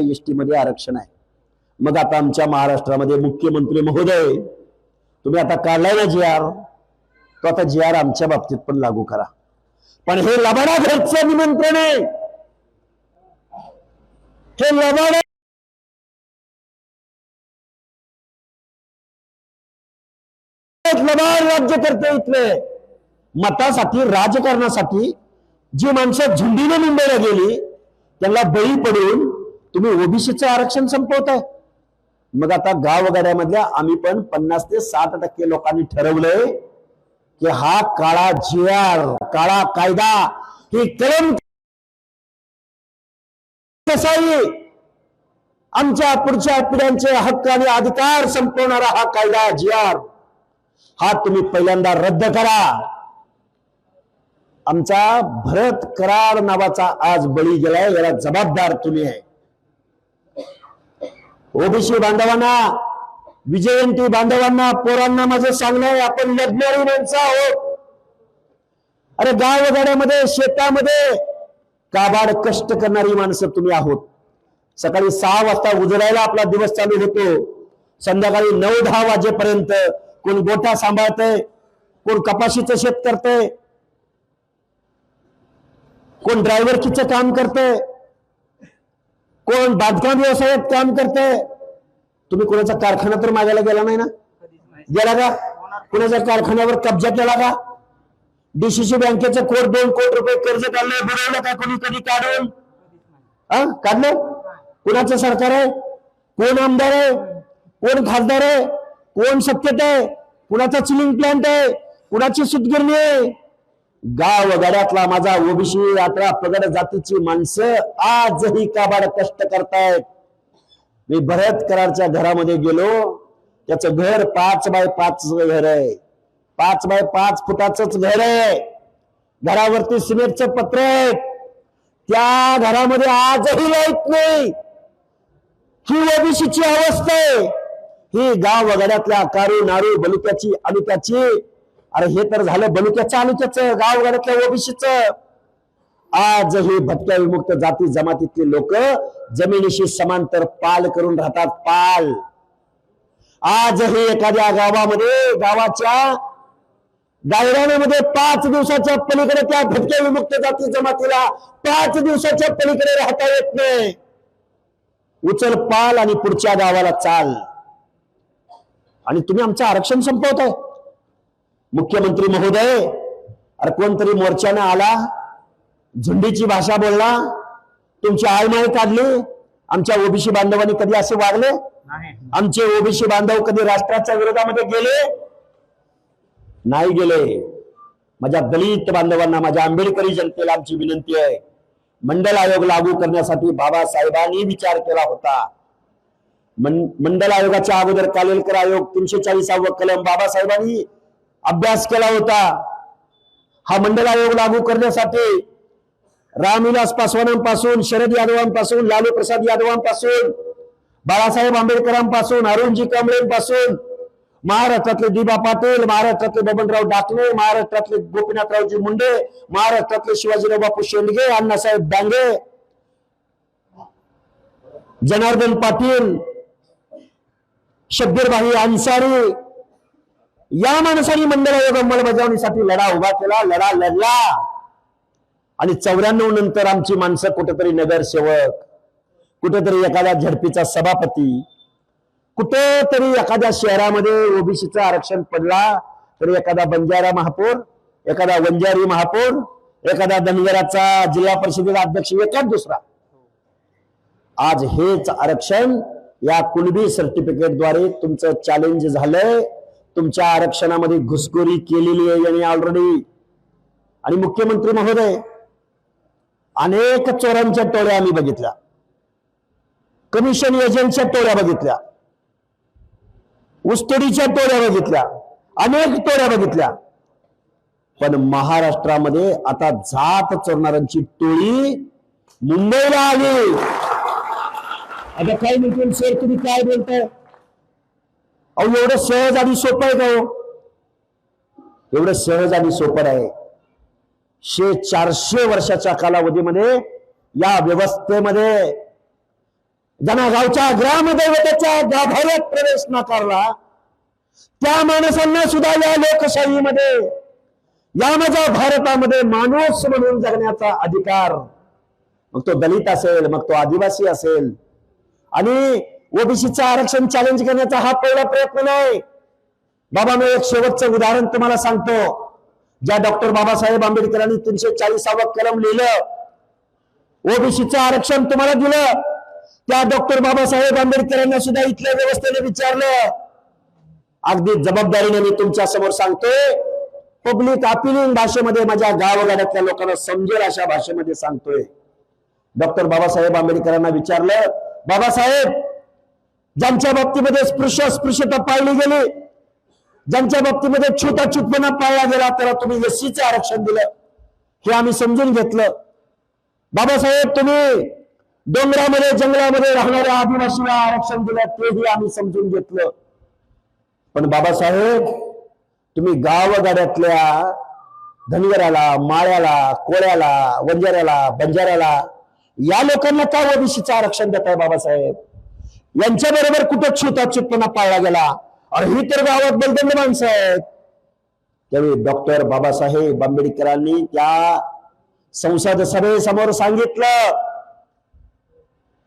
ST मध्ये आरक्षण आहे. मग आता आमच्या महाराष्ट्रामध्ये मुख्यमंत्री महोदय तुम्ही आता काढलाय ना जी आर तो आता जी आर आमच्या बाबतीत पण लागू करा. पण हे लबाडा घरचं निमंत्रण आहे. हे लबाडा लबाड राज्य करते इथले. मतासाठी राजकारणासाठी जी माणसं झुंडीने मुंबईला गेली त्यांना बळी पडून तुम्ही ओबीसीचं आरक्षण संपवताय. मग आता गावगाड्यामधल्या आम्ही पण पन्नास ते साठ टक्के लोकांनी ठरवलंय की हा काळा जीआर काळा कायदा ही कलम कसाही आमच्या पुढच्या पिढ्यांचे हक्क आणि अधिकार संपवणारा हा कायदा जीआर. हा तुम्ही पहिल्यांदा रद्द करा. आमचा भरत कराड नावाचा आज बळी गेलाय याला जबाबदार तुम्ही आहे. ओबीसी बांधवांना विजयंती बांधवांना पोरांना माझं सांगणं आहे आपण लढणारी माणसं आहोत. अरे गावगाड्यामध्ये शेतामध्ये काबाड कष्ट करणारी माणसं तुम्ही आहोत. सकाळी सहा वाजता उजडायला आपला दिवस चालू होतो. संध्याकाळी नऊ दहा वाजेपर्यंत कोण गोठा सांभाळतंय कोण कपाशीचं शेत करतंय कोण ड्रायव्हरकीचं काम करतंय कोण बांधकाम व्यवसायात काम करतंय तुम्ही कोणाचा कारखाना तर मागायला गेला नाही ना? गेला का? कुणाच्या कारखान्यावर कब्जा केला का? डीसीसी बँकेचं कोट दोन कोट रुपये कर्ज काढलंय बुडवलं का कोणी कधी काढून? हा? काढलं? कुणाचं सरकार आहे? कोण आमदार आहे? कोण खासदार आहे? कोण सत्तेत आहे? कुणाचा चिलिंग प्लांट आहे? कुणाची सुतगिरणी आहे? गाव गड्यातला माझा ओबीसी आता पगड जातीची माणसं आजही काबाड कष्ट करतायत. मी भरत करारच्या घरामध्ये गेलो. त्याचं घर पाच बाय पाच घर आहे. पाच बाय पाच फुटाच घर आहे. घरावरती सिमेंटचं पत्र आहे. त्या घरामध्ये आजही लाइट नाही. ही ओबीसीची अवस्था आहे. ही गाव वगैऱ्यातल्या कारू नारू बलुक्याची अनुक्याची अरे हे तर झालं बलुक्याचं अनुक्याचं गाव वगैऱ्यातल्या ओबीसीचं. आजही भटक्या विमुक्त जाती जमातीतले लोक जमिनीशी समांतर पाल करून राहतात पाल. आजही एखाद्या गावामध्ये गावाच्या गायरानामध्ये पाच दिवसाच्या पलीकडे त्या भटक्या विमुक्त जाती जमातीला पाच दिवसाच्या पलीकडे राहता येत नाही. उचल पाल आणि पुढच्या गावाला चाल. आणि तुम्ही आमचं आरक्षण संपवताय. मुख्यमंत्री महोदय अरे कोणतरी मोर्चाने आला झुंडीची भाषा बोलला तुमची आळमाळ काढली आमच्या ओबीसी बांधवांनी कधी असे वागले? आमचे ओबीसी बांधव कधी राष्ट्राच्या विरोधामध्ये गेले? नाही गेले. माझ्या दलित बांधवांना माझ्या आंबेडकरी जनतेला आमची विनंती आहे. मंडल आयोग लागू करण्यासाठी बाबासाहेबांनी विचार केला होता. मंडल आयोगाच्या अगोदर कालेलकर आयोग तीनशे चाळीसावं कलम बाबासाहेबांनी अभ्यास केला होता. हा मंडल आयोग लागू करण्यासाठी रामविलास पासवानांपासून शरद यादवांपासून लालू प्रसाद यादवांपासून बाळासाहेब आंबेडकरांपासून अरुणजी कांबळेंपासून महाराष्ट्रातले दिबा पाटील महाराष्ट्रातले बबनराव डाकणे महाराष्ट्रातले गोपीनाथरावजी मुंडे महाराष्ट्रातले शिवाजीराव बापू शेंडगे अण्णासाहेब डांगे जनार्दन पाटील शब्बीरभाई अन्सारी या माणसांनी मंडळ आयोग अंमलबजावणीसाठी लढा उभा केला लढा लढला. आणि चौऱ्याण्णव नंतर आमची माणसं कुठेतरी नगरसेवक कुठेतरी एखाद्या झडपीचा सभापती कुठेतरी एखाद्या शहरामध्ये ओबीसीचं आरक्षण पडला तरी एखादा बंजारा महापौर एखादा वंजारी महापौर एखादा धनगराचा जिल्हा परिषदेचा अध्यक्ष एकाच दुसरा. आज हेच आरक्षण या कुणबी सर्टिफिकेटद्वारे तुमचं चॅलेंज झालंय. तुमच्या आरक्षणामध्ये घुसखोरी केलेली आहे यांनी ऑलरेडी आणि मुख्यमंत्री महोदय अनेक चोरांच्या टोळ्या आम्ही बघितल्या. कमिशन एजंटच्या टोळ्या बघितल्या. उस्तडीच्या टोळ्या बघितल्या. अनेक टोळ्या बघितल्या. पण महाराष्ट्रामध्ये आता जात चोरणाऱ्यांची टोळी मुंबईला आली. आता काय म्हणतील सर तुम्ही काय बोलताय? अहो एवढं सहज आणि सोपं आहे का हो? एवढं सहज आणि सोपं आहे शे चारशे वर्षाच्या कालावधीमध्ये या व्यवस्थेमध्ये ज्यांना गावच्या ग्रामदैवताच्या गाभाऱ्यात प्रवेश नाकारला. त्या माणसांना सुद्धा या लोकशाहीमध्ये या माझ्या भारतामध्ये माणूस म्हणून जगण्याचा अधिकार. मग तो दलित असेल मग तो आदिवासी असेल. आणि ओबीसीचं आरक्षण चॅलेंज करण्याचा हा पहिला प्रयत्न नाही. बाबा मी एक शेवटचं उदाहरण तुम्हाला सांगतो. ज्या डॉक्टर बाबासाहेब आंबेडकरांनी तीनशे चाळीसावं कलम लिहिलं ओबीसीचं आरक्षण तुम्हाला दिलं त्या डॉक्टर बाबासाहेब आंबेडकरांना सुद्धा इथल्या व्यवस्थेने विचारलं. अगदी जबाबदारीने मी तुमच्यासमोर सांगतोय पब्लिक अपिलिंग भाषेमध्ये माझ्या गावगाड्यातल्या लोकांना समजेल अशा भाषेमध्ये सांगतोय. डॉक्टर बाबासाहेब आंबेडकरांना विचारलं बाबासाहेब ज्यांच्या बाबतीमध्ये स्पृश्य स्पृश्यता पाळली गेली ज्यांच्या बाबतीमध्ये छुताछूतपणा पाळला गेला त्याला तुम्ही एससीचं आरक्षण दिलं. हे आम्ही समजून घेतलं. बाबासाहेब तुम्ही डोंगरामध्ये जंगलामध्ये राहणाऱ्या आदिवासीला आरक्षण दिलं तेही आम्ही समजून घेतलं. पण बाबासाहेब तुम्ही गावगाड्यातल्या धनगराला माळ्याला कोळ्याला वंजाऱ्याला बंजाऱ्याला या लोकांना का ओबीसीचं आरक्षण देत आहे बाबासाहेब? यांच्या बरोबर कुठं छुताछूतपणा पाळला गेला? अरे ही तर गावात बलदंड माणसं आहेत. त्यावेळी डॉक्टर बाबासाहेब आंबेडकरांनी त्या संसद सभेसमोर सांगितलं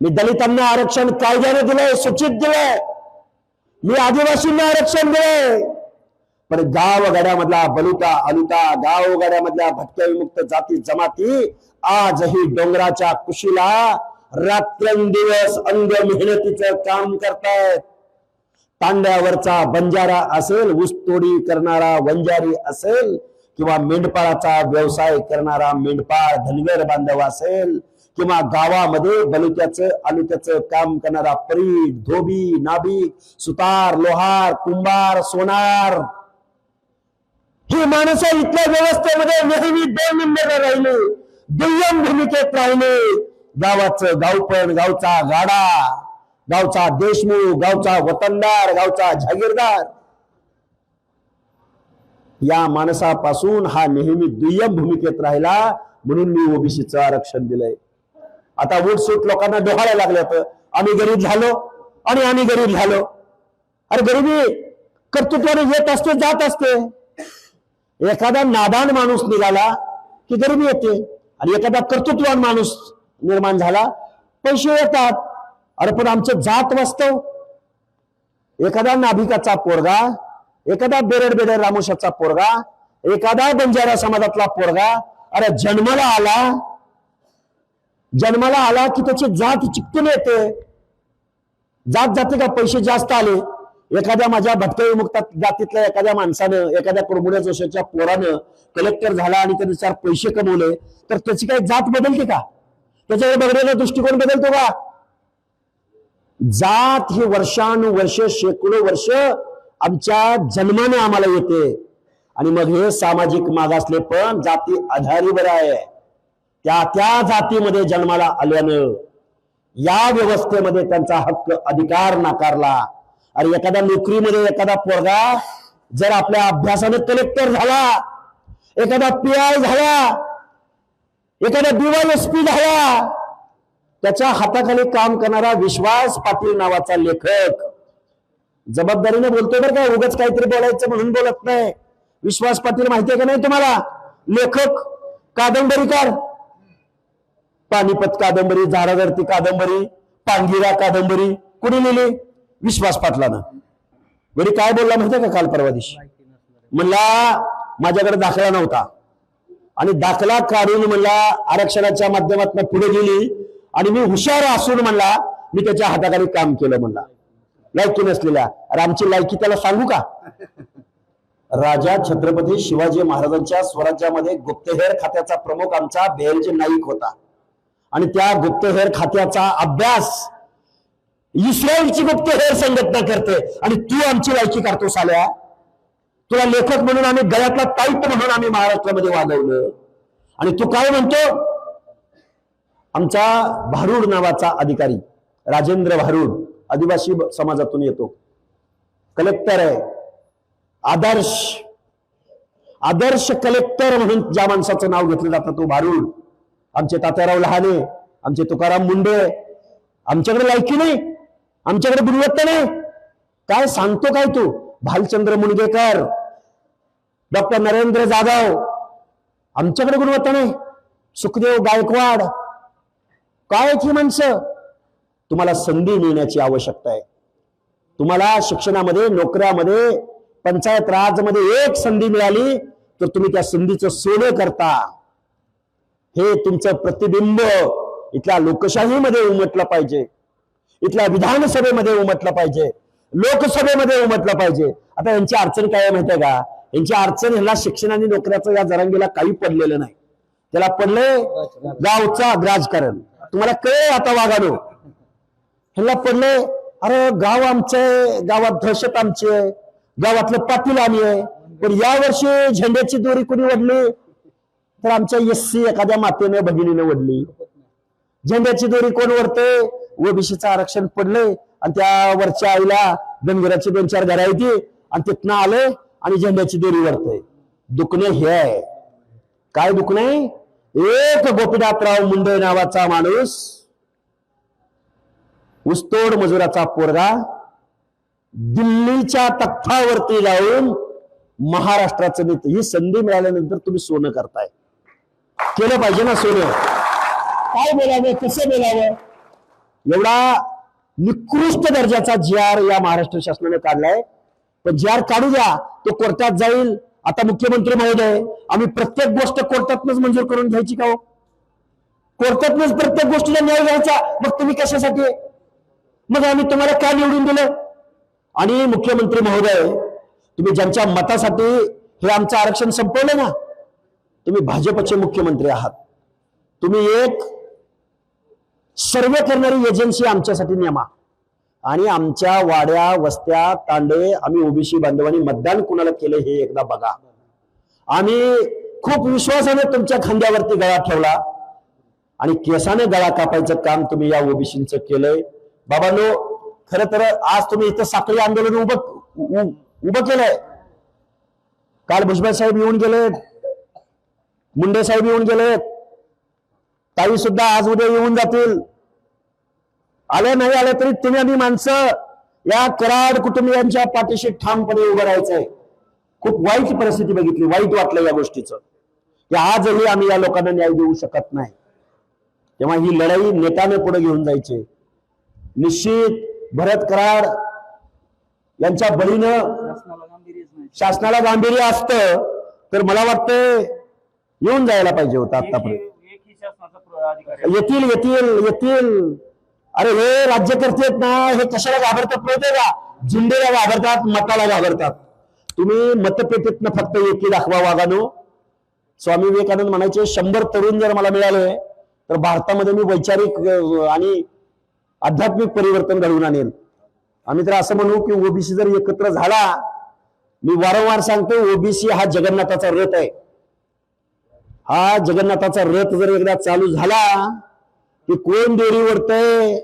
मी दलितांना आरक्षण कायद्याने दिलंय सूचित दिलंय. मी आदिवासींना आरक्षण दिलंय. पण गावगाड्यामधला बलुता अलुता गावगाड्यामधल्या भटक्या विमुक्त जाती जमाती आजही डोंगराच्या कुशीला रात्रंदिवस अंग मेहनतीचं काम करतायत. तांड्यावरचा बंजारा असेल ऊसतोडी करणारा वंजारी असेल किंवा मेंढपाळाचा व्यवसाय करणारा मेंढपाळ धनगर बांधव असेल किंवा गावामध्ये बलुत्याचं आलुत्याचं काम करणारा परीट धोबी नाभिक सुतार लोहार कुंभार सोनार. ही माणसं इथल्या व्यवस्थेमध्ये नेहमी दोन नंबरला दुय्यम भूमिकेत राहिले. गावाचं गावपण गावचा गाडा. गावचा देशमुख गावचा वतनदार गावचा जागीरदार. या माणसापासून हा नेहमी दुय्यम भूमिकेत राहिला म्हणून मी ओबीसीचं आरक्षण दिलंय. आता उठसूट लोकांना डोहायला लागल्यात. आम्ही गरीब झालो आणि आम्ही गरीब झालो. अरे गरिबी कर्तृत्वाने येत असते जात असते. एखादा नादान माणूस निघाला की गरिबी येते. आणि एखादा कर्तृत्वान माणूस निर्माण झाला पैसे येतात. अरे पण आमचं जात वास्तव. एखादा नाभिकाचा पोरगा एखादा बेरड बेरड रामोशाचा पोरगा एखादा बंजारा समाजातला पोरगा अरे जन्माला आला जन्माला आला की त्याची जात चिकटून येते. जात जाते का पैसे जास्त आले? एखाद्या माझ्या भटक्या विमुक्त जातीतल्या एखाद्या माणसानं एखाद्या कुरबुड्या जोशाच्या पोरानं कलेक्टर झाला आणि त्यानुसार पैसे कमवले तर त्याची काही जात बदलते का? त्याच्याकडे बघण्याचा दृष्टिकोन बदलतो का? जात ही वर्षानुवर्ष शेकडो वर्ष आमच्या जन्माने आम्हाला येते. आणि मग हे सामाजिक मागासले पण जाती आधारीवर आहे. त्या त्या जातीमध्ये जन्माला आल्यानं या व्यवस्थेमध्ये त्यांचा हक्क अधिकार नाकारला. आणि एखाद्या नोकरीमध्ये एखादा पोरगा जर आपल्या अभ्यासाने कलेक्टर झाला एखादा पी आय झाला एखादा डीवायएसपी झाला त्याच्या हाताखाली काम करणारा विश्वास पाटील नावाचा लेखक. जबाबदारीने बोलतोय बरं का उगाच काहीतरी बोलायचं म्हणून बोलत नाही. विश्वास पाटील माहितीये का नाही तुम्हाला? लेखक कादंबरीकार. पानिपत कादंबरी झाडावरती कादंबरी पांगिरा कादंबरी कुणी लिहिली? विश्वास पाटलानं. बरी काय बोलला माहितीये का काल परवा दिवशी? म्हणला माझ्याकडे दाखला नव्हता. आणि दाखला काढून म्हणला आरक्षणाच्या माध्यमातून पुढे गेली आणि मी हुशार असून म्हणला मी त्याच्या हाताखाली काम केलं म्हणला. लायकी नसलेल्या रामची आमची लायकी त्याला सांगू का? राजा छत्रपती शिवाजी महाराजांच्या स्वराज्यामध्ये गुप्तहेर खात्याचा प्रमुख आमचा बेहरजी नाईक होता. आणि त्या गुप्तहेर खात्याचा अभ्यास इस्रायलची गुप्तहेर संघटना करते आणि तू आमची लायकी करतो साल्या तुला लेखक म्हणून आम्ही गळ्यातला ताईत म्हणून आम्ही महाराष्ट्रामध्ये वागवलं. आणि तू काय म्हणतो? आमचा भारूड नावाचा अधिकारी राजेंद्र भारूड आदिवासी समाजातून येतो. कलेक्टर आहे. आदर्श आदर्श कलेक्टर म्हणून ज्या माणसाचं नाव घेतलं जातं तो भारूड. आमचे तात्याराव लहाने आमचे तुकाराम मुंडे आमच्याकडे लायकी नाही आमच्याकडे गुणवत्ता नाही. काय सांगतो काय तू? भालचंद्र मुणगेकर डॉक्टर नरेंद्र जाधव आमच्याकडे गुणवत्ता नाही. सुखदेव गायकवाड ही माणसं. तुम्हाला संधी मिळण्याची आवश्यकता आहे. तुम्हाला शिक्षणामध्ये नोकऱ्यामध्ये पंचायत राजमध्ये एक संधी मिळाली तर तुम्ही त्या संधीचं सोनं करता. हे तुमचं प्रतिबिंब इथल्या लोकशाहीमध्ये उमटलं पाहिजे. इथल्या विधानसभेमध्ये उमटलं पाहिजे. लोकसभेमध्ये उमटलं पाहिजे. आता यांची अडचण काय आहे माहितीये का? यांची अडचण ह्याला शिक्षण आणि नोकऱ्याचं या जरांगीला काही पडलेलं नाही. त्याला पडलंय गावचा राजकारण. तुम्हाला कळे आता वागानो ह्याला पडलंय अरे गाव आमचं आहे गावात दहशत आमची आहे गावातलं पाटील आम्ही आहे. पण या वर्षी झेंड्याची दोरी कुणी वडली तर आमच्या एससी एखाद्या मातेने भगिनीने वडली झेंड्याची दोरी कोण वरते ओबीसीचं आरक्षण पडलंय. आणि त्या वरच्या आईला धनगराची दोन चार घरा येते आणि तिथनं आले आणि झेंड्याची दोरी वरते दुखणे हे आहे. काय दुखणे एक गोपीनाथराव मुंडे नावाचा माणूस ऊसतोड मजुराचा पोरगा दिल्लीच्या तख्तावरती जाऊन महाराष्ट्राचं नेते. ही संधी मिळाल्यानंतर तुम्ही सोनं करताय. केलं पाहिजे ना सोनं? काय बोलावं कसं बोलावं एवढा निकृष्ट दर्जाचा जी आर या महाराष्ट्र शासनाने काढलाय. पण जी आर काढू द्या तो कोर्टात जाईल. आता मुख्यमंत्री महोदय आम्ही प्रत्येक गोष्ट कोर्टातनच मंजूर करून घ्यायची का हो? कोर्टातनच प्रत्येक गोष्टीला न्याय घ्यायचा मग तुम्ही कशासाठी? मग आम्ही तुम्हाला का निवडून दिलं? आणि मुख्यमंत्री महोदय तुम्ही ज्यांच्या मतासाठी हे आमचं आरक्षण संपवलं ना तुम्ही भाजपचे मुख्यमंत्री आहात. तुम्ही एक सर्वे करणारी एजन्सी आमच्यासाठी नेमा. आणि आमच्या वाड्या वस्त्या तांडे आम्ही ओबीसी बांधवांनी मतदान कुणाला केले हे एकदा बघा. आम्ही खूप विश्वासाने तुमच्या खांद्यावरती गळा ठेवला. आणि केसाने गळा कापायचं काम तुम्ही या ओबीसीचं केलंय. बाबांनो खर तर आज तुम्ही इथं साखळी आंदोलन उभं उ- उभं केलंय. काल भुजबळ साहेब येऊन गेले. मुंडे साहेब येऊन गेले. ताई सुद्धा आज उद्या येऊन जातील. आले नाही आले तरी तुम्ही आम्ही माणसं या कराड कुटुंबियांच्या पाठीशी ठामपणे उभं राहायचंय. खूप वाईट परिस्थिती बघितली वाईट वाटलं या गोष्टीचं. की आजही आम्ही या लोकांना न्याय देऊ शकत नाही. तेव्हा ही लढाई नेत्याने पुढे घेऊन जायची. निश्चित भरत कराड यांच्या बळीनं शासनाला गांभीर्य असतं तर मला वाटतं येऊन जायला पाहिजे होतं आतापर्यंत येतील येतील येतील. अरे हे राज्यकर्ते आहेत ना हे कशाला घाबरतात माहितीये का? जिंदेला घाबरतात मताला घाबरतात. तुम्ही मतपेटीतनं फक्त एकी दाखवा वागानो स्वामी विवेकानंद म्हणायचे शंभर तरुण जर मला मिळाले तर भारतामध्ये मी वैचारिक आणि आध्यात्मिक परिवर्तन घडवून आणेल आम्ही तर असं म्हणू की ओबीसी जर एकत्र झाला मी वारंवार सांगतो ओबीसी हा जगन्नाथाचा रथ आहे. हा जगन्नाथाचा रथ जर एकदा चालू झाला की कोण दोरी ओढतय?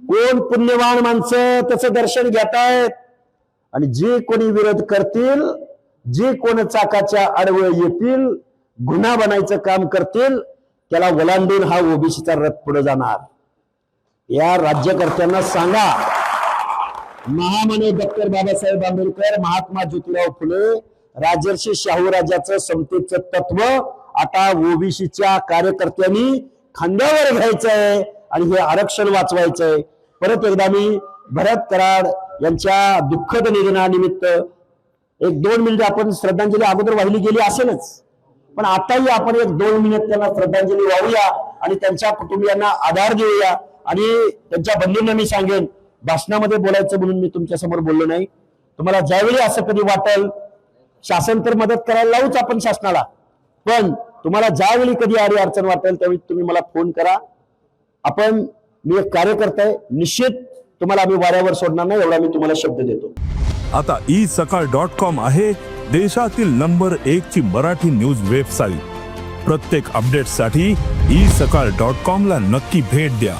कोण पुण्यवान माणसं त्याचं दर्शन घेतायत? आणि जे कोणी विरोध करतील जे कोण चाकाच्या आडवळ येतील गुन्हा बनायचं काम करतील त्याला वलांडून हा ओबीसीचा रथ पुढे जाणार. या राज्यकर्त्यांना सांगा महामने डॉक्टर बाबासाहेब आंबेडकर महात्मा ज्योतिराव फुले राजर्षी शाहू राजाचं समतेचं तत्व आता ओबीसीच्या कार्यकर्त्यांनी खांद्यावर घ्यायचंय आणि हे आरक्षण वाचवायचंय. परत एकदा मी भरत कराड यांच्या दुःखद निधनानिमित्त एक दोन मिनिट आपण श्रद्धांजली अगोदर वाहिली गेली असेलच. पण आताही आपण एक दोन मिनिट त्यांना श्रद्धांजली वाहूया आणि त्यांच्या कुटुंबियांना आधार देऊया. आणि त्यांच्या बंधूंना मी सांगेन भाषणामध्ये बोलायचं म्हणून मी तुमच्यासमोर बोललो नाही. तुम्हाला ज्यावेळी असं कधी वाटेल शासन तर मदत करायला लावूच आपण शासनाला. पण तुम्हाला ज्यावेळी कधी आडी अडचण वाटेल त्यावेळी तुम्ही मला फोन करा. आपण मी एक कार्यकर्ता आहे. निश्चित तुम्हाला आम्ही वाऱ्यावर सोडणार नाही एवढा मी तुम्हाला शब्द देतो. आता ई सकाळ डॉट कॉम आहे देशातील नंबर एक ची मराठी न्यूज वेबसाईट प्रत्येक अपडेटसाठी ई सकाळ डॉट कॉम ला नक्की भेट द्या.